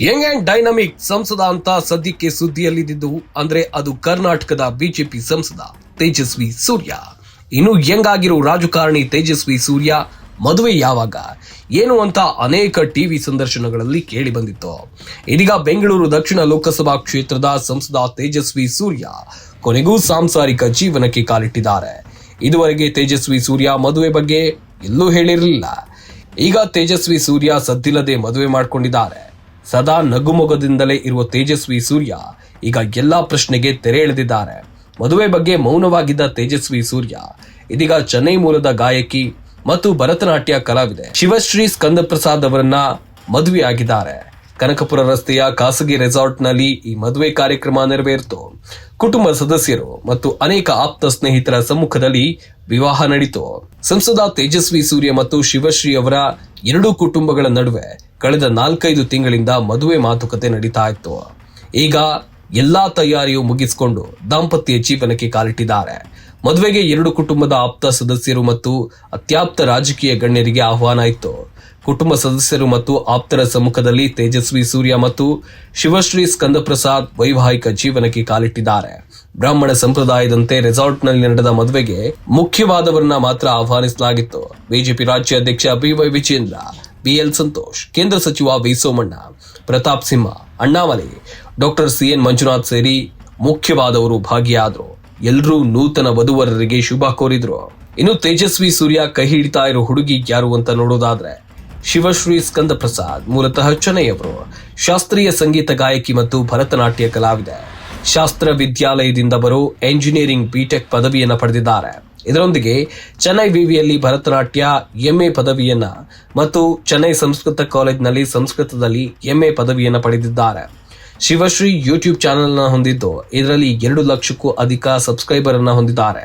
Young and dynamic ಸಂಸದ ಅಂತ ಸದ್ಯಕ್ಕೆ ಸುದ್ದಿಯಲ್ಲಿದ್ದು, ಅಂದ್ರೆ ಅದು ಕರ್ನಾಟಕದ ಬಿಜೆಪಿ ಸಂಸದ ತೇಜಸ್ವಿ ಸೂರ್ಯ. ಇನ್ನು ಯಂಗ್ ಆಗಿರೋ ರಾಜಕಾರಣಿ ತೇಜಸ್ವಿ ಸೂರ್ಯ, ಮದುವೆ ಯಾವಾಗ? ಏನು ಅಂತ ಅನೇಕ ಟಿವಿ ಸಂದರ್ಶನಗಳಲ್ಲಿ ಕೇಳಿ ಬಂದಿತ್ತು. ಇದೀಗ ಬೆಂಗಳೂರು ದಕ್ಷಿಣ ಲೋಕಸಭಾ ಕ್ಷೇತ್ರದ ಸಂಸದ ತೇಜಸ್ವಿ ಸೂರ್ಯ ಕೊನೆಗೂ ಸಾಂಸಾರಿಕ ಜೀವನಕ್ಕೆ ಕಾಲಿಟ್ಟಿದ್ದಾರೆ. ಇದುವರೆಗೆ ತೇಜಸ್ವಿ ಸೂರ್ಯ ಮದುವೆ ಬಗ್ಗೆ ಎಲ್ಲೂ ಹೇಳಿರಲಿಲ್ಲ. ಈಗ ತೇಜಸ್ವಿ ಸೂರ್ಯ ಸದ್ದಿಲ್ಲದೆ ಮದುವೆ ಮಾಡಿಕೊಂಡಿದ್ದಾರೆ. ಸದಾ ನಗುಮೊಗದಿಂದಲೇ ಇರುವ ತೇಜಸ್ವಿ ಸೂರ್ಯ ಈಗ ಎಲ್ಲಾ ಪ್ರಶ್ನೆಗೆ ತೆರೆ ಎಳೆದಿದ್ದಾರೆ. ಮದುವೆ ಬಗ್ಗೆ ಮೌನವಾಗಿದ್ದ ತೇಜಸ್ವಿ ಸೂರ್ಯ, ಇದೀಗ ಚೆನ್ನೈ ಮೂಲದ ಗಾಯಕಿ ಮತ್ತು ಭರತನಾಟ್ಯ ಕಲಾವಿದೆ ಶಿವಶ್ರೀ ಸ್ಕಂದ ಪ್ರಸಾದ್ ಅವರನ್ನ ಮದುವೆಯಾಗಿದ್ದಾರೆ. ಕನಕಪುರ ರಸ್ತೆಯ ಖಾಸಗಿ ರೆಸಾರ್ಟ್ನಲ್ಲಿ ಈ ಮದುವೆ ಕಾರ್ಯಕ್ರಮ ನೆರವೇರಿತು. ಕುಟುಂಬ ಸದಸ್ಯರು ಮತ್ತು ಅನೇಕ ಆಪ್ತ ಸ್ನೇಹಿತರ ಸಮ್ಮುಖದಲ್ಲಿ ವಿವಾಹ ನಡೆಯಿತು ಸಂಸದ ತೇಜಸ್ವಿ ಸೂರ್ಯ ಮತ್ತು ಶಿವಶ್ರೀ ಅವರ ಎರಡೂ ಕುಟುಂಬಗಳ ನಡುವೆ ಕಳೆದ ನಾಲ್ಕೈದು ತಿಂಗಳಿಂದ ಮದುವೆ ಮಾತುಕತೆ ನಡೀತಾ ಇತ್ತು ಈಗ ಎಲ್ಲಾ ತಯಾರಿಯು ಮುಗಿಸಿಕೊಂಡು ದಾಂಪತ್ಯ ಜೀವನಕ್ಕೆ ಕಾಲಿಟ್ಟಿದ್ದಾರೆ. ಮದುವೆಗೆ ಎರಡು ಕುಟುಂಬದ ಆಪ್ತ ಸದಸ್ಯರು ಮತ್ತು ಅತ್ಯಾಪ್ತ ರಾಜಕೀಯ ಗಣ್ಯರಿಗೆ ಆಹ್ವಾನ ಇತ್ತು. ಕುಟುಂಬ ಸದಸ್ಯರು ಮತ್ತು ಆಪ್ತರ ಸಮ್ಮುಖದಲ್ಲಿ ತೇಜಸ್ವಿ ಸೂರ್ಯ ಮತ್ತು ಶಿವಶ್ರೀ ಸ್ಕಂದಪ್ರಸಾದ್ ವೈವಾಹಿಕ ಜೀವನಕ್ಕೆ ಕಾಲಿಟ್ಟಿದ್ದಾರೆ. ಬ್ರಾಹ್ಮಣ ಸಂಪ್ರದಾಯದಂತೆ ರೆಸಾರ್ಟ್ನಲ್ಲಿ ನಡೆದ ಮದುವೆಗೆ ಮುಖ್ಯವಾದವರನ್ನ ಮಾತ್ರ ಆಹ್ವಾನಿಸಲಾಗಿತ್ತು. ಬಿಜೆಪಿ ರಾಜ್ಯಾಧ್ಯಕ್ಷ B Y Vijayendra BL Santosh, ಕೇಂದ್ರ ಸಚಿವ V Somanna, Pratap Simha, Annamalai, doctor C N Manjunath ಸೇರಿ ಮುಖ್ಯವಾದವರು ಭಾಗಿಯಾದರು. ಎಲ್ಲರೂ ನೂತನ ವಧುವರರಿಗೆ ಶುಭ ಕೋರಿದ್ರು. ಇನ್ನು ತೇಜಸ್ವಿ ಸೂರ್ಯ ಕೈ ಹಿಡಿತಾ ಇರೋ ಹುಡುಗಿ ಯಾರು ಅಂತ ನೋಡೋದಾದ್ರೆ, ಶಿವಶ್ರೀ ಸ್ಕಂದ ಪ್ರಸಾದ್ ಮೂಲತಃ ಚೆನ್ನೈಯವರು. ಶಾಸ್ತ್ರೀಯ ಸಂಗೀತ ಗಾಯಕಿ ಮತ್ತು ಭರತನಾಟ್ಯ ಕಲಾವಿದೆ. ಶಾಸ್ತ್ರ ವಿದ್ಯಾಲಯದಿಂದ ಬರೋ ಎಂಜಿನಿಯರಿಂಗ್ ಬಿಟೆಕ್ ಪದವಿಯನ್ನು ಪಡೆದಿದ್ದಾರೆ. ಇದರೊಂದಿಗೆ ಚೆನ್ನೈ ವಿವಿಯಲ್ಲಿ ಭರತನಾಟ್ಯ ಎಂಎ ಪದವಿಯನ್ನ ಮತ್ತು ಚೆನ್ನೈ ಸಂಸ್ಕೃತ ಕಾಲೇಜ್ನಲ್ಲಿ ಸಂಸ್ಕೃತದಲ್ಲಿ ಎಂಎ ಪದವಿಯನ್ನ ಪಡೆದಿದ್ದಾರೆ. ಶಿವಶ್ರೀ ಯೂಟ್ಯೂಬ್ ಚಾನೆಲ್ನ ಹೊಂದಿದ್ದು ಇದರಲ್ಲಿ ಎರಡು ಲಕ್ಷಕ್ಕೂ ಅಧಿಕ ಸಬ್ಸ್ಕ್ರೈಬರ್ ಅನ್ನ ಹೊಂದಿದ್ದಾರೆ.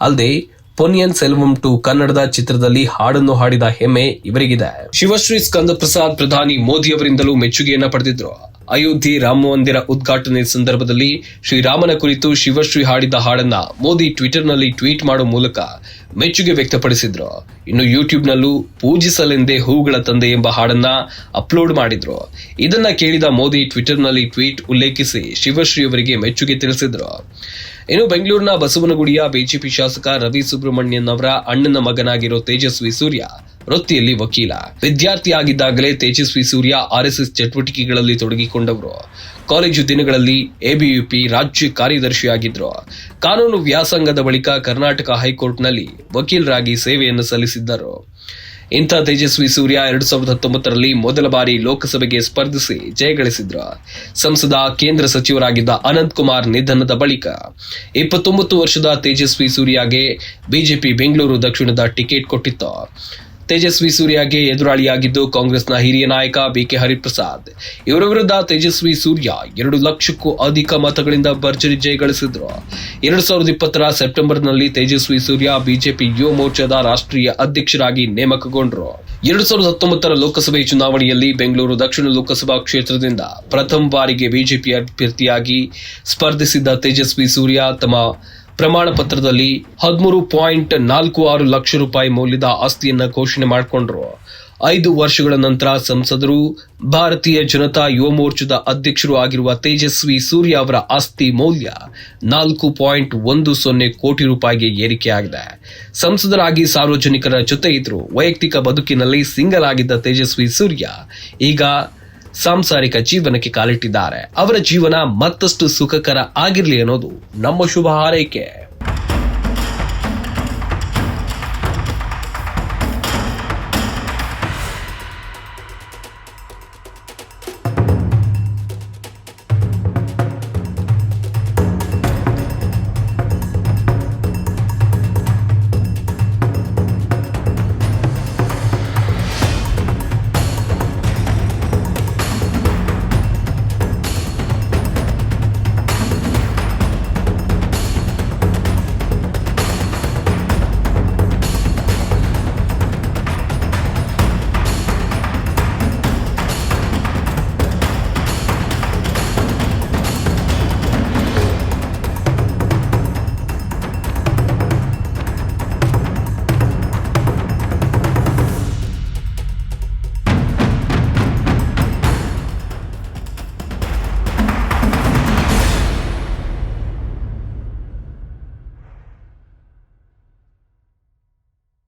ಅಲ್ಲದೆ ಪೊನಿಯನ್ ಸೆಲ್ವಂ ಟು ಕನ್ನಡದ ಚಿತ್ರದಲ್ಲಿ ಹಾಡನ್ನು ಹಾಡಿದ ಹೆಮ್ಮೆ ಇವರಿಗಿದೆ. ಶಿವಶ್ರೀ ಸ್ಕಂದ ಪ್ರಸಾದ್ ಪ್ರಧಾನಿ ಮೋದಿ ಅವರಿಂದಲೂ ಮೆಚ್ಚುಗೆಯನ್ನ ಪಡೆದಿದ್ರು. ಅಯೋಧ್ಯೆ ರಾಮ ಮಂದಿರ ಉದ್ಘಾಟನೆ ಸಂದರ್ಭದಲ್ಲಿ ಶ್ರೀರಾಮನ ಕುರಿತು ಶಿವಶ್ರೀ ಹಾಡಿದ ಹಾಡನ್ನ ಮೋದಿ ಟ್ವಿಟರ್ನಲ್ಲಿ ಟ್ವೀಟ್ ಮಾಡುವ ಮೂಲಕ ಮೆಚ್ಚುಗೆ ವ್ಯಕ್ತಪಡಿಸಿದ್ರು. ಇನ್ನು ಯೂಟ್ಯೂಬ್ನಲ್ಲೂ ಪೂಜಿಸಲೆಂದೇ ಹೂಗಳ ತಂದೆ ಎಂಬ ಹಾಡನ್ನ ಅಪ್ಲೋಡ್ ಮಾಡಿದ್ರು. ಇದನ್ನ ಕೇಳಿದ ಮೋದಿ ಟ್ವಿಟರ್ನಲ್ಲಿ ಟ್ವೀಟ್ ಉಲ್ಲೇಖಿಸಿ ಶಿವಶ್ರೀ ಅವರಿಗೆ ಮೆಚ್ಚುಗೆ ತಿಳಿಸಿದ್ರು. ಇನ್ನು ಬೆಂಗಳೂರಿನ ಬಸವನಗುಡಿಯ ಬಿಜೆಪಿ ಶಾಸಕ ರವಿ ಸುಬ್ರಹ್ಮಣ್ಯನ್ ಅವರ ಅಣ್ಣನ ಮಗನಾಗಿರೋ ತೇಜಸ್ವಿ ಸೂರ್ಯ ವೃತ್ತಿಯಲ್ಲಿ ವಕೀಲ. ವಿದ್ಯಾರ್ಥಿಯಾಗಿದ್ದಾಗಲೇ ತೇಜಸ್ವಿ ಸೂರ್ಯ ಆರ್ಎಸ್ಎಸ್ ಚಟುವಟಿಕೆಗಳಲ್ಲಿ ತೊಡಗಿಕೊಂಡವರು. ಕಾಲೇಜು ದಿನಗಳಲ್ಲಿ ಎಬಿಯುಪಿ ರಾಜ್ಯ ಕಾರ್ಯದರ್ಶಿಯಾಗಿದ್ರು ಕಾನೂನು ವ್ಯಾಸಂಗದ ಬಳಿಕ ಕರ್ನಾಟಕ ಹೈಕೋರ್ಟ್ನಲ್ಲಿ ವಕೀಲರಾಗಿ ಸೇವೆಯನ್ನು ಸಲ್ಲಿಸಿದ್ದರು. ಇಂಥ ತೇಜಸ್ವಿ ಸೂರ್ಯ ಎರಡ್ ಸಾವಿರದ ಹತ್ತೊಂಬತ್ತರಲ್ಲಿ ಮೊದಲ ಬಾರಿ ಲೋಕಸಭೆಗೆ ಸ್ಪರ್ಧಿಸಿ ಜಯಗಳಿಸಿದ್ರು ಸಂಸದ, ಕೇಂದ್ರ ಸಚಿವರಾಗಿದ್ದ ಅನಂತ್ ಕುಮಾರ್ ನಿಧನದ ಬಳಿಕ ಇಪ್ಪತ್ತೊಂಬತ್ತು ವರ್ಷದ ತೇಜಸ್ವಿ ಸೂರ್ಯಗೆ ಬಿಜೆಪಿ ಬೆಂಗಳೂರು ದಕ್ಷಿಣದ ಟಿಕೆಟ್ ಕೊಟ್ಟಿತ್ತು. ತೇಜಸ್ವಿ ಸೂರ್ಯಗೆ ಎದುರಾಳಿಯಾಗಿದ್ದು ಕಾಂಗ್ರೆಸ್ನ ಹಿರಿಯ ನಾಯಕ ಬಿಕೆ ಹರಿಪ್ರಸಾದ್. ಇವರ ವಿರುದ್ಧ ತೇಜಸ್ವಿ ಸೂರ್ಯ ಎರಡು ಲಕ್ಷಕ್ಕೂ ಅಧಿಕ ಮತಗಳಿಂದ ಭರ್ಜರಿ ಜಯ ಗಳಿಸಿದ್ರು ಎರಡ್ ಸಾವಿರದ ಇಪ್ಪತ್ತರ ಸೆಪ್ಟೆಂಬರ್ನಲ್ಲಿ ತೇಜಸ್ವಿ ಸೂರ್ಯ ಬಿಜೆಪಿ ಯುವ ಮೋರ್ಚಾದ ರಾಷ್ಟ್ರೀಯ ಅಧ್ಯಕ್ಷರಾಗಿ ನೇಮಕಗೊಂಡರು. ಎರಡ್ ಸಾವಿರದ ಹತ್ತೊಂಬತ್ತರ ಲೋಕಸಭೆ ಚುನಾವಣೆಯಲ್ಲಿ ಬೆಂಗಳೂರು ದಕ್ಷಿಣ ಲೋಕಸಭಾ ಕ್ಷೇತ್ರದಿಂದ ಪ್ರಥಮ ಬಾರಿಗೆ ಬಿಜೆಪಿ ಅಭ್ಯರ್ಥಿಯಾಗಿ ಸ್ಪರ್ಧಿಸಿದ್ದ ತೇಜಸ್ವಿ ಸೂರ್ಯ ತಮ್ಮ ಪ್ರಮಾಣ ಪತ್ರದಲ್ಲಿ ಹದಿಮೂರು ಪಾಯಿಂಟ್ ನಾಲ್ಕು ಆರು ಲಕ್ಷ ರೂಪಾಯಿ ಮೌಲ್ಯದ ಆಸ್ತಿಯನ್ನ ಘೋಷಣೆ ಮಾಡಿಕೊಂಡ್ರು. ಐದು ವರ್ಷಗಳ ನಂತರ ಸಂಸದರು, ಭಾರತೀಯ ಜನತಾ ಯುವ ಮೋರ್ಚಾದ ಅಧ್ಯಕ್ಷರು ಆಗಿರುವ ತೇಜಸ್ವಿ ಸೂರ್ಯ ಅವರ ಆಸ್ತಿ ಮೌಲ್ಯ ನಾಲ್ಕು ಪಾಯಿಂಟ್ ಒಂದು ಸೊನ್ನೆ ಕೋಟಿ ರೂಪಾಯಿಗೆ ಏರಿಕೆಯಾಗಿದೆ. ಸಂಸದರಾಗಿ ಸಾರ್ವಜನಿಕರ ಜೊತೆ ಇದ್ರು ವೈಯಕ್ತಿಕ ಬದುಕಿನಲ್ಲಿ ಸಿಂಗಲ್ ಆಗಿದ್ದ ತೇಜಸ್ವಿ ಸೂರ್ಯ ಈಗ ಸಾಂಸಾರಿಕ ಜೀವನಕ್ಕೆ ಕಾಲಿಟ್ಟಿದ್ದಾರೆ. ಅವರ ಜೀವನ ಮತ್ತಷ್ಟು ಸುಖಕರ ಆಗಿರಲಿ ಅನ್ನೋದು ನಮ್ಮ ಶುಭ ಹಾರೈಕೆ.